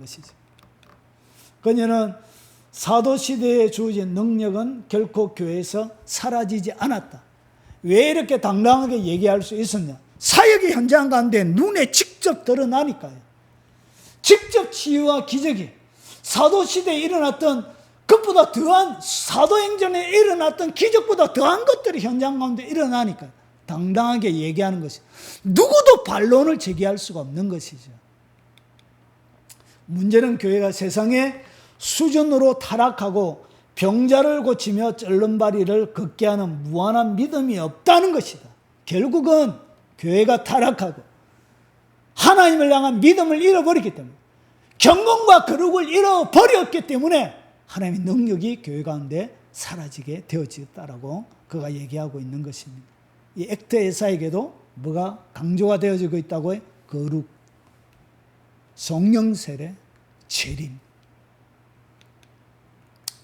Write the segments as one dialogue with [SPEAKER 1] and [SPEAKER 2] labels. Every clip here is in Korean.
[SPEAKER 1] 것이죠. 그녀는 사도 시대에 주어진 능력은 결코 교회에서 사라지지 않았다. 왜 이렇게 당당하게 얘기할 수 있었냐? 사역의 현장 가운데 눈에 직접 드러나니까요. 직접 치유와 기적이 사도 시대에 일어났던 그보다 더한 사도행전에 일어났던 기적보다 더한 것들이 현장 가운데 일어나니까 당당하게 얘기하는 것이 누구도 반론을 제기할 수가 없는 것이죠. 문제는 교회가 세상의 수준으로 타락하고 병자를 고치며 쩔른바리를 걷게 하는 무한한 믿음이 없다는 것이다. 결국은 교회가 타락하고 하나님을 향한 믿음을 잃어버렸기 때문에 경건과 거룩을 잃어버렸기 때문에 하나님의 능력이 교회 가운데 사라지게 되어졌다라고 그가 얘기하고 있는 것입니다. 이 액트 에사에게도 뭐가 강조가 되어지고 있다고요? 거룩, 성령 세례, 재림.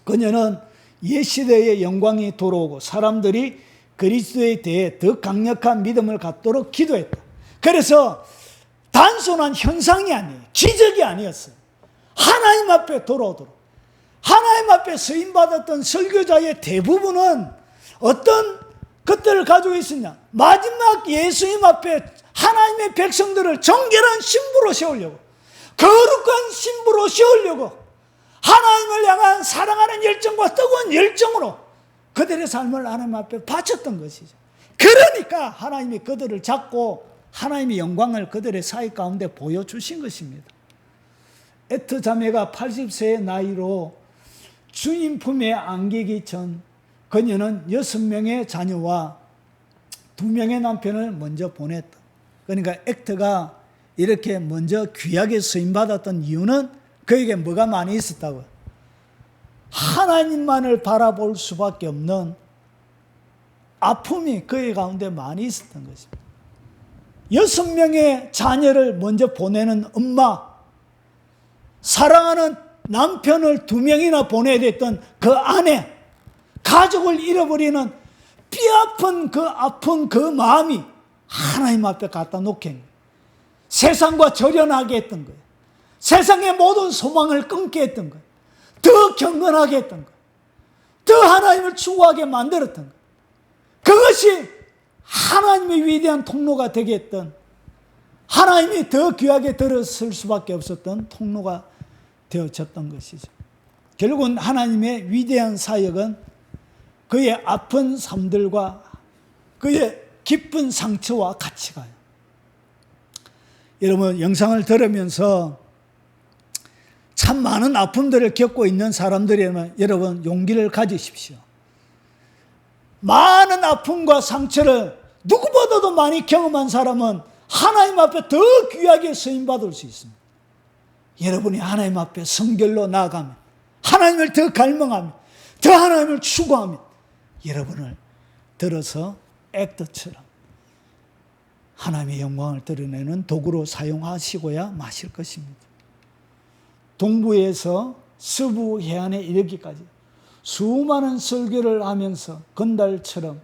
[SPEAKER 1] 그녀는 옛 시대의 영광이 돌아오고 사람들이 그리스도에 대해 더 강력한 믿음을 갖도록 기도했다. 그래서 단순한 현상이 아니에요. 기적이 아니었어요. 하나님 앞에 돌아오도록. 하나님 앞에 쓰임 받았던 설교자의 대부분은 어떤 것들을 가지고 있었냐? 마지막 예수님 앞에 하나님의 백성들을 정결한 신부로 세우려고, 거룩한 신부로 세우려고, 하나님을 향한 사랑하는 열정과 뜨거운 열정으로 그들의 삶을 하나님 앞에 바쳤던 것이죠. 그러니까 하나님이 그들을 잡고 하나님의 영광을 그들의 사이 가운데 보여주신 것입니다. 에트 자매가 80세의 나이로 주님 품에 안기기 전 그녀는 여섯 명의 자녀와 두 명의 남편을 먼저 보냈다. 그러니까 액트가 이렇게 먼저 귀하게 쓰임받았던 이유는 그에게 뭐가 많이 있었다고. 하나님만을 바라볼 수밖에 없는 아픔이 그의 가운데 많이 있었던 것입니다. 여섯 명의 자녀를 먼저 보내는 엄마, 사랑하는 남편을 두 명이나 보내야 됐던 그 아내, 가족을 잃어버리는 뼈아픈 그 아픈 그 마음이 하나님 앞에 갖다 놓게 세상과 절연하게 했던 거예요. 세상의 모든 소망을 끊게 했던 거예요. 더 경건하게 했던 거예요. 더 하나님을 추구하게 만들었던 거예요. 그것이 하나님의 위대한 통로가 되게 했던 하나님이 더 귀하게 들었을 수밖에 없었던 통로가 되어졌던 것이죠. 결국은 하나님의 위대한 사역은 그의 아픈 삶들과 그의 기쁜 상처와 같이 가요. 여러분 영상을 들으면서 참 많은 아픔들을 겪고 있는 사람들이라면 여러분 용기를 가지십시오. 많은 아픔과 상처를 누구보다도 많이 경험한 사람은 하나님 앞에 더 귀하게 쓰임 받을 수 있습니다. 여러분이 하나님 앞에 성결로 나아가면 하나님을 더 갈망하면 더 하나님을 추구하면 여러분을 들어서 액터처럼 하나님의 영광을 드러내는 도구로 사용하시고야 마실 것입니다. 동부에서 서부 해안에 이르기까지 수많은 설교를 하면서 건달처럼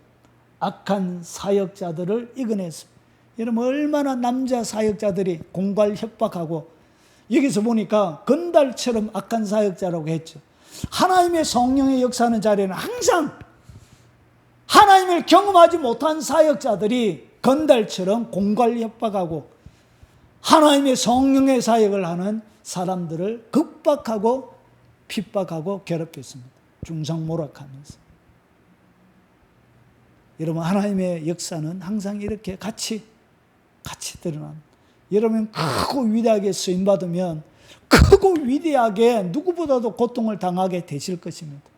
[SPEAKER 1] 악한 사역자들을 이겨냈습니다. 여러분 얼마나 남자 사역자들이 공갈 협박하고 여기서 보니까 건달처럼 악한 사역자라고 했죠. 하나님의 성령의 역사하는 자리에는 항상 하나님을 경험하지 못한 사역자들이 건달처럼 공갈 협박하고 하나님의 성령의 사역을 하는 사람들을 극박하고 핍박하고 괴롭혔습니다. 중상모락하면서. 여러분 하나님의 역사는 항상 이렇게 같이 같이 드러납니다. 여러분 크고 위대하게 쓰임 받으면 크고 위대하게 누구보다도 고통을 당하게 되실 것입니다.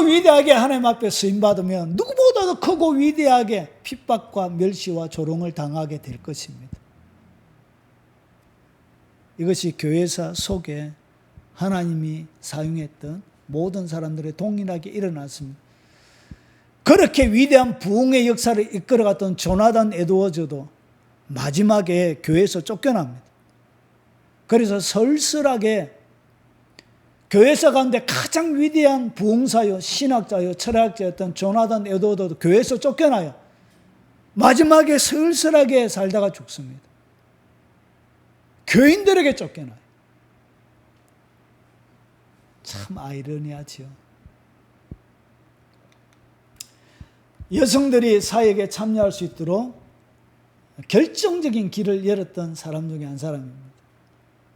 [SPEAKER 1] 위대하게 하나님 앞에 쓰임 받으면 누구보다도 크고 위대하게 핍박과 멸시와 조롱을 당하게 될 것입니다. 이것이 교회사 속에 하나님이 사용했던 모든 사람들의 동일하게 일어났습니다. 그렇게 위대한 부흥의 역사를 이끌어갔던 조나단 에드워즈도 마지막에 교회에서 쫓겨납니다. 그래서 설설하게 교회사 가운데 가장 위대한 부흥사요, 신학자요, 철학자였던 조나단 에드워드도 교회에서 쫓겨나요. 마지막에 슬슬하게 살다가 죽습니다. 교인들에게 쫓겨나요. 참 아이러니하지요. 여성들이 사역에 참여할 수 있도록 결정적인 길을 열었던 사람 중에 한 사람입니다.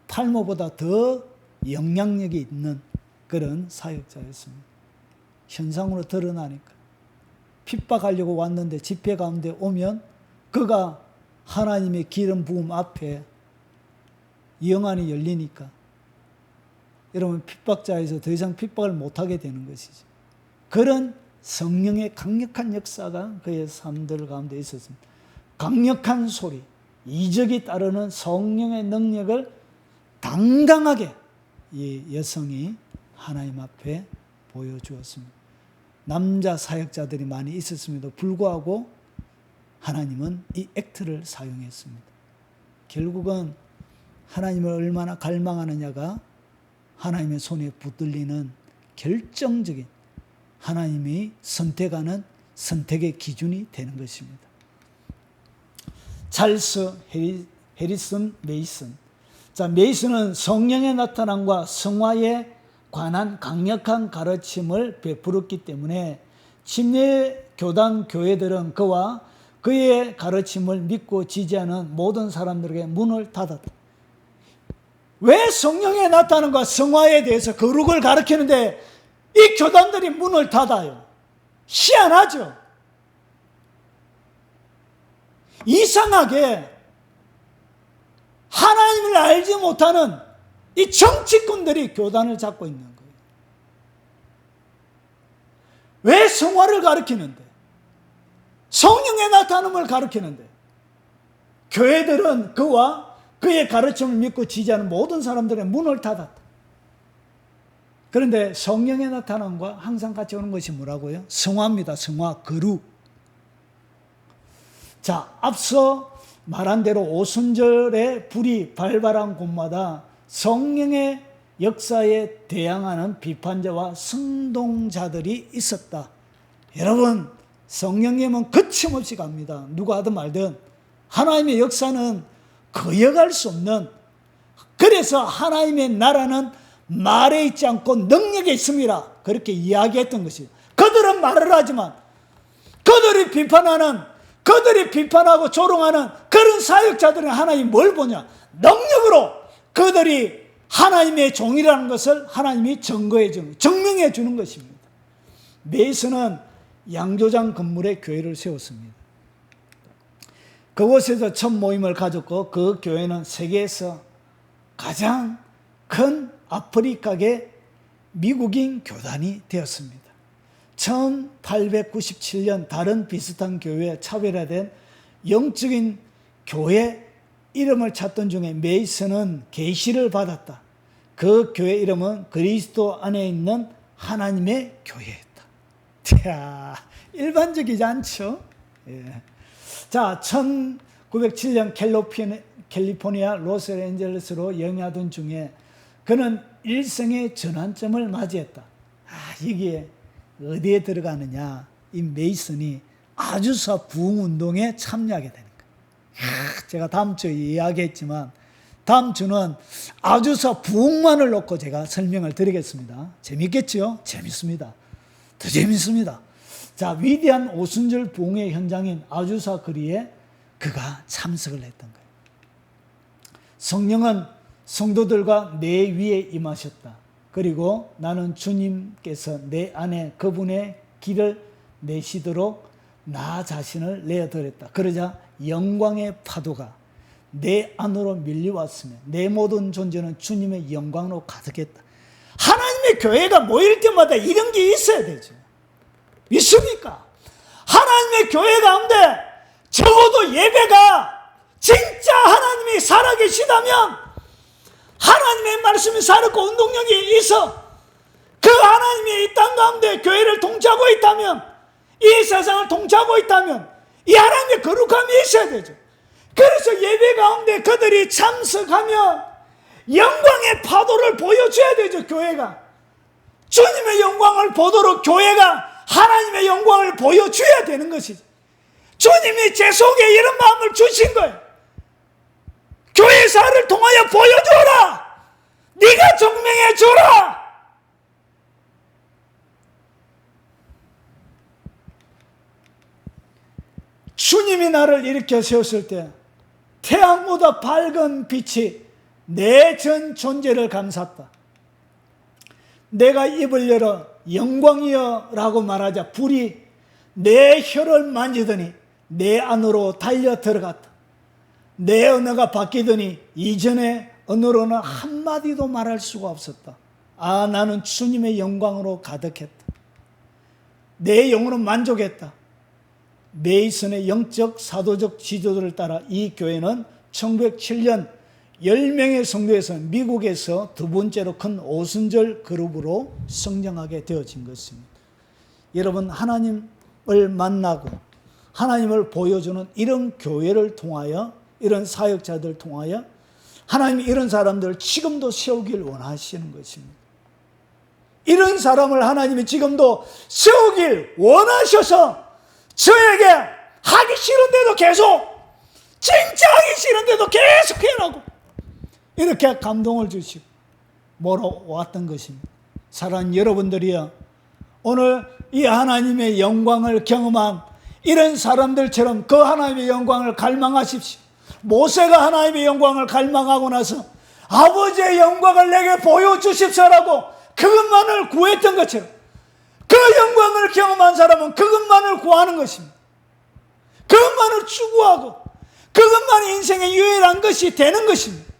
[SPEAKER 1] 탈모보다 더 영향력이 있는 그런 사역자였습니다. 현상으로 드러나니까. 핍박하려고 왔는데 집회 가운데 오면 그가 하나님의 기름 부음 앞에 영안이 열리니까 여러분 핍박자에서 더 이상 핍박을 못하게 되는 것이죠. 그런 성령의 강력한 역사가 그의 삶들 가운데 있었습니다. 강력한 소리, 이적이 따르는 성령의 능력을 당당하게 이 여성이 하나님 앞에 보여주었습니다. 남자 사역자들이 많이 있었음에도 불구하고 하나님은 이 액트를 사용했습니다. 결국은 하나님을 얼마나 갈망하느냐가 하나님의 손에 붙들리는 결정적인 하나님이 선택하는 선택의 기준이 되는 것입니다. 찰스 해리, 해리슨 메이슨. 자, 메이슨은 성령의 나타남과 성화에 관한 강력한 가르침을 베풀었기 때문에 침례 교단 교회들은 그와 그의 가르침을 믿고 지지하는 모든 사람들에게 문을 닫았다. 왜 성령의 나타남과 성화에 대해서 거룩을 가르치는데 이 교단들이 문을 닫아요? 희한하죠? 이상하게 하나님을 알지 못하는 이 정치꾼들이 교단을 잡고 있는 거예요. 왜 성화를 가르치는데? 성령의 나타남을 가르치는데? 교회들은 그와 그의 가르침을 믿고 지지하는 모든 사람들의 문을 닫았다. 그런데 성령의 나타남과 항상 같이 오는 것이 뭐라고요? 성화입니다. 성화, 거룩. 자, 앞서 말한 대로 오순절에 불이 발발한 곳마다 성령의 역사에 대항하는 비판자와 승동자들이 있었다. 여러분, 성령님은 거침없이 갑니다. 누가 하든 말든. 하나님의 역사는 거역할 수 없는, 그래서 하나님의 나라는 말에 있지 않고 능력에 있습니다. 그렇게 이야기했던 것이죠. 그들은 말을 하지만, 그들이 비판하는 그들이 비판하고 조롱하는 그런 사역자들은 하나님 뭘 보냐? 능력으로 그들이 하나님의 종이라는 것을 하나님이 증거해 주는, 증명해 주는 것입니다. 메이슨은 양조장 건물에 교회를 세웠습니다. 그곳에서 첫 모임을 가졌고 그 교회는 세계에서 가장 큰 아프리카계 미국인 교단이 되었습니다. 1897년 다른 비슷한 교회에 차별화된 영적인 교회 이름을 찾던 중에 메이슨은 계시를 받았다. 그 교회 이름은 그리스도 안에 있는 하나님의 교회였다. 야, 일반적이지 않죠? 예. 자, 1907년 캘리포니아 로스앤젤레스로 영위하던 중에 그는 일생의 전환점을 맞이했다. 아, 여기에 어디에 들어가느냐? 이 메이슨이 아주사 부흥 운동에 참여하게 되는 거예요. 제가 다음 주에 이야기했지만 다음 주는 아주사 부흥만을 놓고 제가 설명을 드리겠습니다. 재밌겠죠? 재밌습니다. 더 재밌습니다. 자, 위대한 오순절 부흥의 현장인 아주사 거리에 그가 참석을 했던 거예요. 성령은 성도들과 내 위에 임하셨다. 그리고 나는 주님께서 내 안에 그분의 길을 내시도록 나 자신을 내어드렸다. 그러자 영광의 파도가 내 안으로 밀려왔으며 내 모든 존재는 주님의 영광으로 가득했다. 하나님의 교회가 모일 때마다 이런 게 있어야 되죠. 있습니까? 하나님의 교회 가운데 적어도 예배가 진짜 하나님이 살아계시다면 하나님의 말씀이 살았고 운동력이 있어 그 하나님이 이 땅 가운데 교회를 통치하고 있다면 이 세상을 통치하고 있다면 이 하나님의 거룩함이 있어야 되죠. 그래서 예배 가운데 그들이 참석하면 영광의 파도를 보여줘야 되죠, 교회가. 주님의 영광을 보도록 교회가 하나님의 영광을 보여줘야 되는 것이죠. 주님이 제 속에 이런 마음을 주신 거예요. 교회사를 통하여 보여줘라. 네가 증명해 줘라. 주님이 나를 일으켜 세웠을 때 태양보다 밝은 빛이 내 전 존재를 감쌌다. 내가 입을 열어 영광이여 라고 말하자 불이 내 혀를 만지더니 내 안으로 달려 들어갔다. 내 언어가 바뀌더니 이전의 언어로는 한마디도 말할 수가 없었다. 아, 나는 주님의 영광으로 가득했다. 내 영으로 만족했다. 메이슨의 영적 사도적 지도들을 따라 이 교회는 1907년 10명의 성도에서 미국에서 두 번째로 큰 오순절 그룹으로 성장하게 되어진 것입니다. 여러분 하나님을 만나고 하나님을 보여주는 이런 교회를 통하여 이런 사역자들 통하여 하나님이 이런 사람들을 지금도 세우길 원하시는 것입니다. 이런 사람을 하나님이 지금도 세우길 원하셔서 저에게 하기 싫은데도 계속 진짜 하기 싫은데도 계속 해라고 이렇게 감동을 주시고 몰아왔던 것입니다. 사랑하는 여러분들이여 오늘 이 하나님의 영광을 경험한 이런 사람들처럼 그 하나님의 영광을 갈망하십시오. 모세가 하나님의 영광을 갈망하고 나서 아버지의 영광을 내게 보여주십시오라고 그것만을 구했던 것처럼 그 영광을 경험한 사람은 그것만을 구하는 것입니다. 그것만을 추구하고 그것만이 인생의 유일한 것이 되는 것입니다.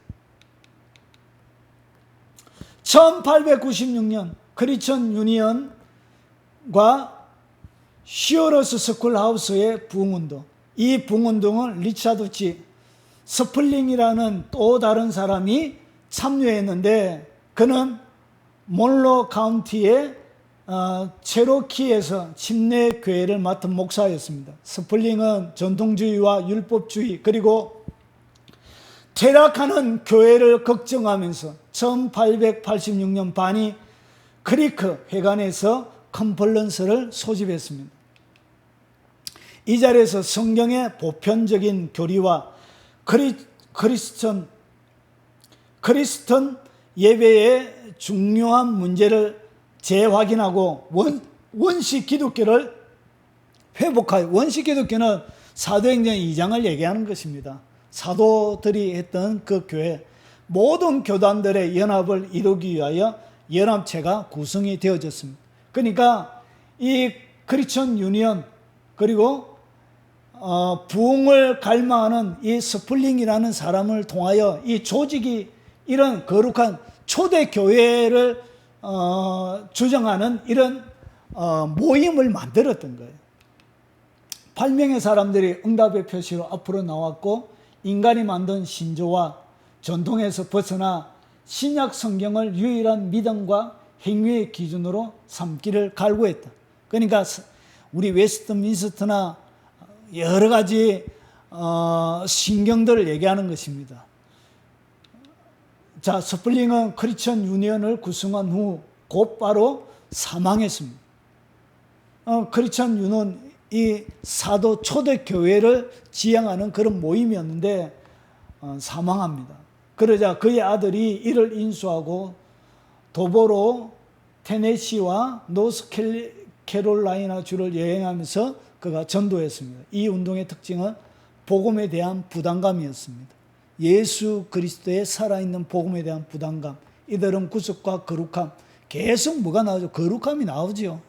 [SPEAKER 1] 1896년 크리천 유니언과 시어러스 스쿨하우스의 부흥운동 이 부흥운동을 리차드 지 스플링이라는 또 다른 사람이 참여했는데 그는 몰로 카운티의 어, 체로키에서 침례 교회를 맡은 목사였습니다. 스플링은 전통주의와 율법주의 그리고 퇴락하는 교회를 걱정하면서 1886년 바니 크리크 회관에서 컨퍼런스를 소집했습니다. 이 자리에서 성경의 보편적인 교리와 크리, 크리스천 크리스턴 예배의 중요한 문제를 재확인하고 원, 원시 기독교를 회복하여 원시 기독교는 사도행전 2장을 얘기하는 것입니다. 사도들이 했던 그 교회 모든 교단들의 연합을 이루기 위하여 연합체가 구성이 되어졌습니다. 그러니까 이 크리스천 유니언 그리고 어, 부흥을 갈망하는 이 스플링이라는 사람을 통하여 이 조직이 이런 거룩한 초대 교회를 어, 주장하는 이런 어, 모임을 만들었던 거예요. 8명의 사람들이 응답의 표시로 앞으로 나왔고 인간이 만든 신조와 전통에서 벗어나 신약 성경을 유일한 믿음과 행위의 기준으로 삼기를 갈구했다. 그러니까 우리 웨스트민스터나 여러 가지 어, 신경들을 얘기하는 것입니다. 자, 스플링은 크리스천 유니언을 구성한 후 곧바로 사망했습니다. 어, 크리스천 유니언 이 사도 초대 교회를 지향하는 그런 모임이었는데 어, 사망합니다. 그러자 그의 아들이 이를 인수하고 도보로 테네시와 노스캐롤라이나 주를 여행하면서 그가 전도했습니다. 이 운동의 특징은 복음에 대한 부담감이었습니다. 예수 그리스도의 살아있는 복음에 대한 부담감, 이들은 구속과 거룩함, 계속 뭐가 나오죠? 거룩함이 나오죠.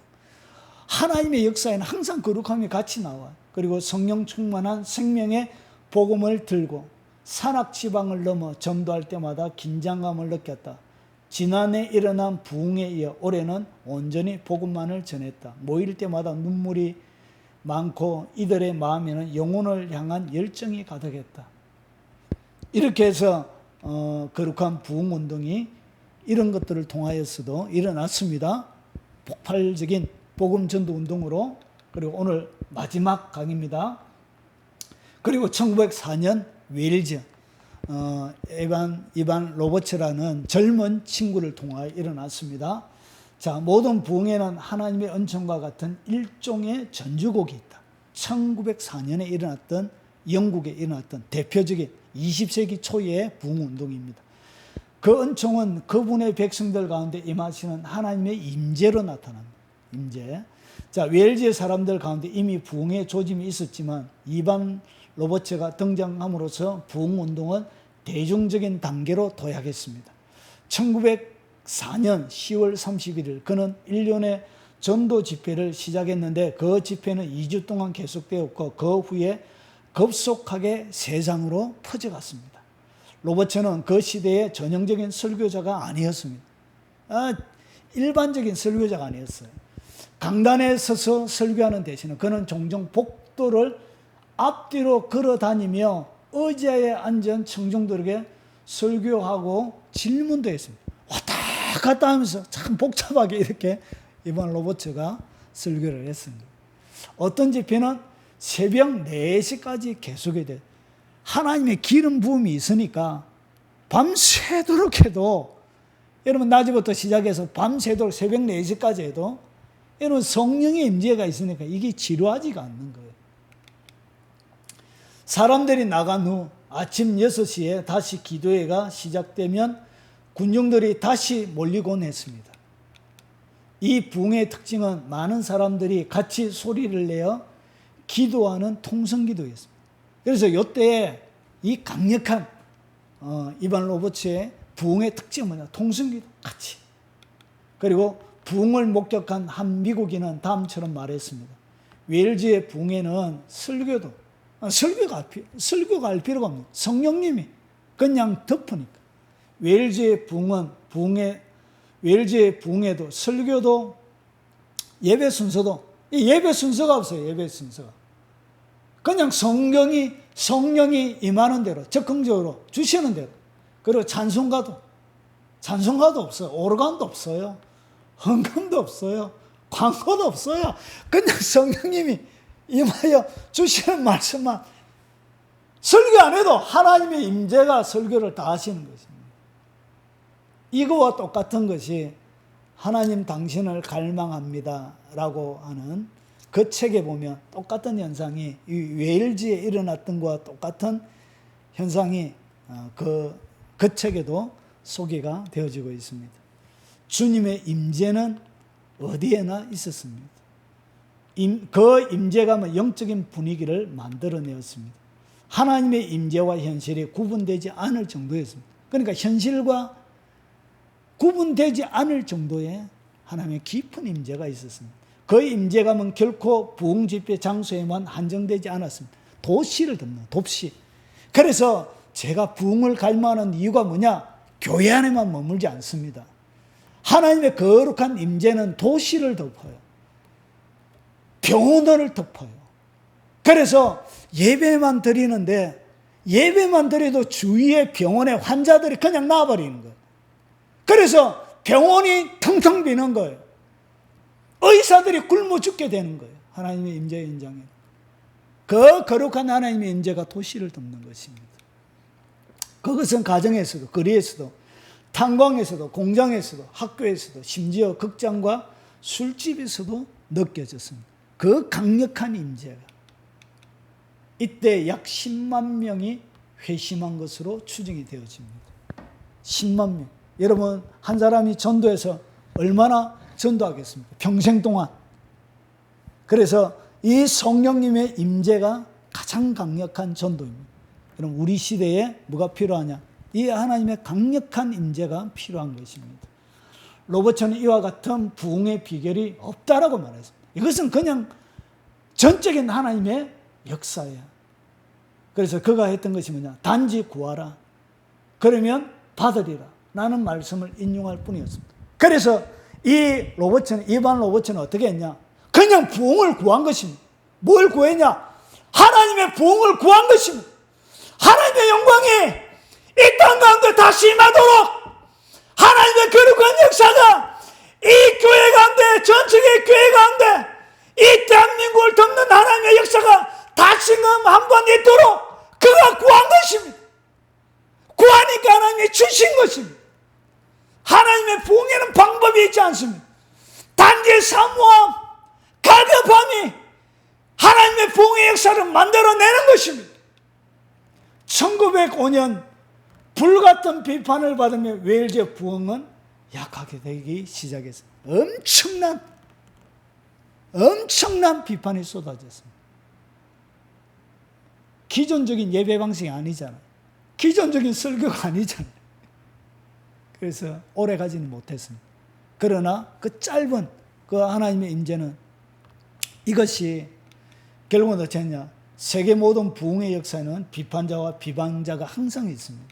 [SPEAKER 1] 하나님의 역사에는 항상 거룩함이 같이 나와요. 그리고 성령 충만한 생명의 복음을 들고 산악 지방을 넘어 전도할 때마다 긴장감을 느꼈다. 지난해 일어난 부흥에 이어 올해는 온전히 복음만을 전했다. 모일 때마다 눈물이 많고 이들의 마음에는 영혼을 향한 열정이 가득했다. 이렇게 해서 어, 거룩한 부흥 운동이 이런 것들을 통하여서도 일어났습니다. 폭발적인 복음 전도 운동으로 그리고 오늘 마지막 강의입니다. 그리고 1904년 웨일즈 어, 에반 이반 로버츠라는 젊은 친구를 통하여 일어났습니다. 자, 모든 부흥에는 하나님의 은총과 같은 일종의 전주곡이 있다. 1904년에 일어났던 영국에 일어났던 대표적인 20세기 초의 부흥 운동입니다. 그 은총은 그분의 백성들 가운데 임하시는 하나님의 임재로 나타납니다. 임재. 자, 웰즈의 사람들 가운데 이미 부흥의 조짐이 있었지만 이반 로버츠가 등장함으로써 부흥 운동은 대중적인 단계로 도약했습니다. 1904년 10월 31일 그는 일련의 전도 집회를 시작했는데 그 집회는 2주 동안 계속되었고 그 후에 급속하게 세상으로 퍼져갔습니다. 로버츠는 그 시대의 전형적인 설교자가 아니었습니다. 아, 일반적인 설교자가 아니었어요. 강단에 서서 설교하는 대신에 그는 종종 복도를 앞뒤로 걸어 다니며 의자에 앉은 청중들에게 설교하고 질문도 했습니다. 갔다 하면서 참 복잡하게 이렇게 이번 로버츠가 설교를 했습니다. 어떤 집회는 새벽 4시까지 계속이 돼. 하나님의 기름 부음이 있으니까 밤새도록 해도 여러분 낮에부터 시작해서 밤새도록 새벽 4시까지 해도 여러분 성령의 임재가 있으니까 이게 지루하지가 않는 거예요. 사람들이 나간 후 아침 6시에 다시 기도회가 시작되면 군중들이 다시 몰리곤 했습니다. 이 붕의 특징은 많은 사람들이 같이 소리를 내어 기도하는 통성기도였습니다. 그래서 이때 이 강력한 어, 이반 로버츠의 부흥의 특징은 뭐냐? 통성기도 같이. 그리고 부흥을 목격한 한 미국인은 다음처럼 말했습니다. 웰즈의 부흥에는 설교도 아, 설교가 설교가 할 필요가 없는 성령님이 그냥 덮으니까 웰즈의 부흥은 부흥의 웰즈의 부흥에도 설교도 예배 순서도 예배 순서가 없어요. 예배 순서가 그냥 성경이 성령이 임하는 대로 적극적으로 주시는 대로 그리고 찬송가도 찬송가도 없어요. 오르간도 없어요. 헌금도 없어요. 광고도 없어요. 그냥 성령님이 임하여 주시는 말씀만 설교 안 해도 하나님의 임재가 설교를 다 하시는 것입니다. 이거와 똑같은 것이 하나님 당신을 갈망합니다. 라고 하는 그 책에 보면 똑같은 현상이 이 웨일즈에 일어났던 것과 똑같은 현상이 어, 그, 그 책에도 소개가 되어지고 있습니다. 주님의 임재는 어디에나 있었습니다. 임, 그 임재감은 영적인 분위기를 만들어내었습니다. 하나님의 임재와 현실이 구분되지 않을 정도였습니다. 그러니까 현실과 구분되지 않을 정도의 하나님의 깊은 임재가 있었습니다. 그 임재감은 결코 부흥 집회 장소에만 한정되지 않았습니다. 도시를 덮는 돕시. 그래서 제가 부흥을 갈망하는 이유가 뭐냐? 교회 안에만 머물지 않습니다. 하나님의 거룩한 임재는 도시를 덮어요. 병원을 덮어요. 그래서 예배만 드리는데 예배만 드려도 주위의 병원에 환자들이 그냥 나와버리는 거예요. 그래서 병원이 텅텅 비는 거예요. 의사들이 굶어 죽게 되는 거예요. 하나님의 임재 현장에. 그 거룩한 하나님의 임재가 도시를 덮는 것입니다. 그것은 가정에서도 거리에서도 탄광에서도 공장에서도 학교에서도 심지어 극장과 술집에서도 느껴졌습니다. 그 강력한 임재가 이때 약 10만 명이 회심한 것으로 추정이 되어집니다. 10만 명. 여러분 한 사람이 전도해서 얼마나 전도하겠습니까? 평생 동안. 그래서 이 성령님의 임재가 가장 강력한 전도입니다. 여러분 우리 시대에 뭐가 필요하냐? 이 하나님의 강력한 임재가 필요한 것입니다. 로버츠는 이와 같은 부흥의 비결이 없다라고 말했습니다. 이것은 그냥 전적인 하나님의 역사야. 그래서 그가 했던 것이 뭐냐? 단지 구하라. 그러면 받으리라. 라는 말씀을 인용할 뿐이었습니다. 그래서 이 로버츠는, 이반 로버츠는 어떻게 했냐? 그냥 부흥을 구한 것입니다. 뭘 구했냐? 하나님의 부흥을 구한 것입니다. 하나님의 영광이 이 땅 가운데 다시 임하도록 하나님의 거룩한 역사가 이 교회 가운데, 전체의 교회 가운데 이 대한민국을 덮는 하나님의 역사가 다시금 한 번 있도록 그가 구한 것입니다. 구하니까 하나님이 주신 것입니다. 하나님의 부흥에는 방법이 있지 않습니다. 단지 사모함, 갈급함이 하나님의 부흥의 역사를 만들어내는 것입니다. 1905년 불같은 비판을 받으며 웨일즈 부흥은 약하게 되기 시작했습니다. 엄청난 엄청난 비판이 쏟아졌습니다. 기존적인 예배 방식이 아니잖아요. 기존적인 설교가 아니잖아요. 그래서 오래 가지는 못했습니다. 그러나 그 짧은 그 하나님의 임재는 이것이 결국은 어쩌냐 세계 모든 부흥의 역사는 비판자와 비방자가 항상 있습니다.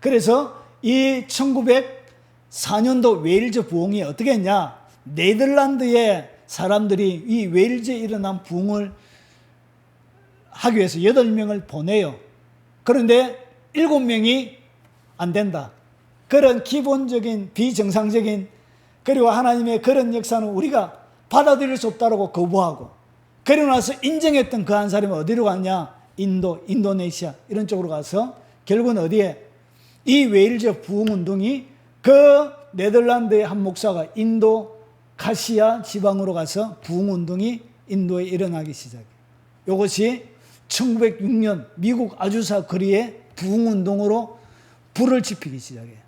[SPEAKER 1] 그래서 이 1904년도 웨일즈 부흥이 어떻게 했냐 네덜란드의 사람들이 이 웨일즈에 일어난 부흥을 하기 위해서 8명을 보내요. 그런데 7명이 안 된다. 그런 기본적인 비정상적인 그리고 하나님의 그런 역사는 우리가 받아들일 수 없다고 거부하고 그러고 나서 인정했던 그 한 사람이 어디로 갔냐? 인도, 인도네시아 이런 쪽으로 가서 결국은 어디에 이 웨일즈 부흥 운동이 그 네덜란드의 한 목사가 인도 카시아 지방으로 가서 부흥 운동이 인도에 일어나기 시작해요. 이것이 1906년 미국 아주사 거리에 부흥 운동으로 불을 지피기 시작해요.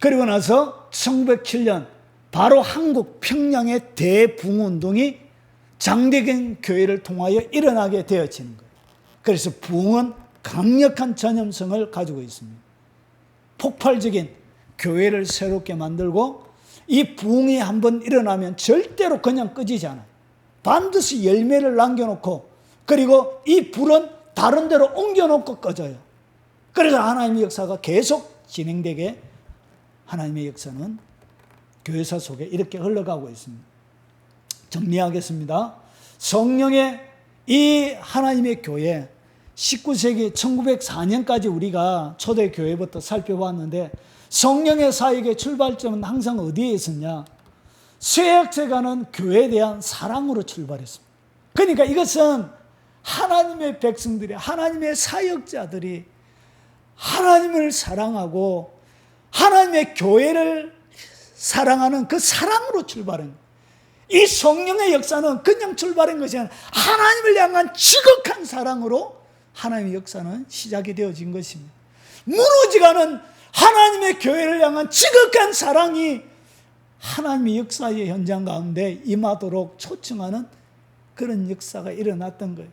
[SPEAKER 1] 그리고 나서 1907년 바로 한국 평양의 대부흥 운동이 장대경 교회를 통하여 일어나게 되어지는 거예요. 그래서 부흥은 강력한 전염성을 가지고 있습니다. 폭발적인 교회를 새롭게 만들고 이 부흥이 한번 일어나면 절대로 그냥 꺼지지 않아요. 반드시 열매를 남겨놓고 그리고 이 불은 다른 데로 옮겨놓고 꺼져요. 그래서 하나님의 역사가 계속 진행되게 하나님의 역사는 교회사 속에 이렇게 흘러가고 있습니다. 정리하겠습니다. 성령의 이 하나님의 교회 19세기 1904년까지 우리가 초대 교회부터 살펴봤는데 성령의 사역의 출발점은 항상 어디에 있었냐? 쇠약세가는 교회에 대한 사랑으로 출발했습니다. 그러니까 이것은 하나님의 백성들이 하나님의 사역자들이 하나님을 사랑하고 하나님의 교회를 사랑하는 그 사랑으로 출발한. 이 성령의 역사는 그냥 출발한 것이 아니라 하나님을 향한 지극한 사랑으로 하나님의 역사는 시작이 되어진 것입니다. 무너지가는 하나님의 교회를 향한 지극한 사랑이 하나님의 역사의 현장 가운데 임하도록 초청하는 그런 역사가 일어났던 거예요.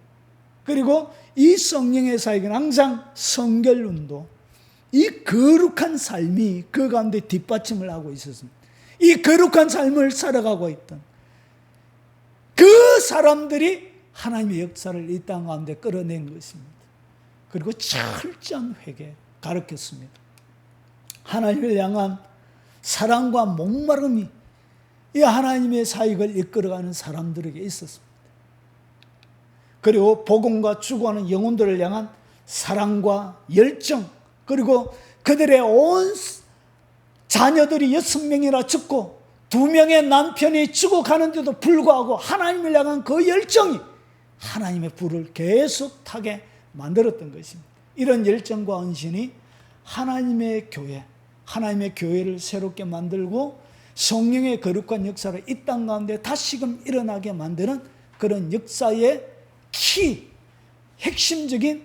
[SPEAKER 1] 그리고 이 성령의 사역은 항상 성결운동, 이 거룩한 삶이 그 가운데 뒷받침을 하고 있었습니다. 이 거룩한 삶을 살아가고 있던 그 사람들이 하나님의 역사를 이 땅 가운데 끌어낸 것입니다. 그리고 철저한 회개 가르쳤습니다. 하나님을 향한 사랑과 목마름이 이 하나님의 사역을 이끌어가는 사람들에게 있었습니다. 그리고 복음과 추구하는 영혼들을 향한 사랑과 열정, 그리고 그들의 온 자녀들이 여섯 명이나 죽고 두 명의 남편이 죽어가는데도 불구하고 하나님을 향한 그 열정이 하나님의 불을 계속 타게 만들었던 것입니다. 이런 열정과 헌신이 하나님의 교회, 하나님의 교회를 새롭게 만들고 성령의 거룩한 역사를 이 땅 가운데 다시금 일어나게 만드는 그런 역사의 키, 핵심적인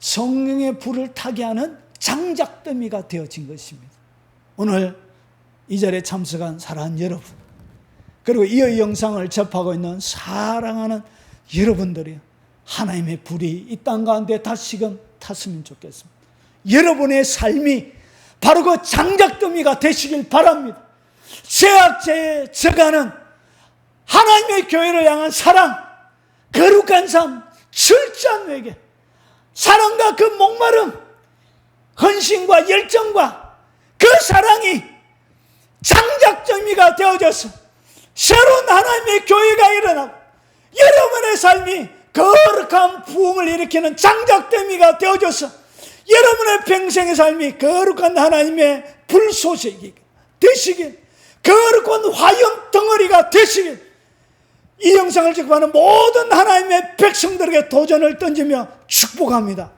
[SPEAKER 1] 성령의 불을 타게 하는 장작더미가 되어진 것입니다. 오늘 이 자리에 참석한 사랑하는 여러분, 그리고 이 영상을 접하고 있는 사랑하는 여러분들이 하나님의 불이 이 땅 가운데 다시금 탔으면 좋겠습니다. 여러분의 삶이 바로 그 장작더미가 되시길 바랍니다. 죄악죄에 져가는 하나님의 교회를 향한 사랑, 거룩한 삶, 철저한 회개, 사랑과 그 목마름, 헌신과 열정과 그 사랑이 장작점이가 되어져서 새로운 하나님의 교회가 일어나고 여러분의 삶이 거룩한 부흥을 일으키는 장작더미가 되어져서 여러분의 평생의 삶이 거룩한 하나님의 불소식이 되시길 거룩한 화염 덩어리가 되시길 이 영상을 지켜보는 모든 하나님의 백성들에게 도전을 던지며 축복합니다.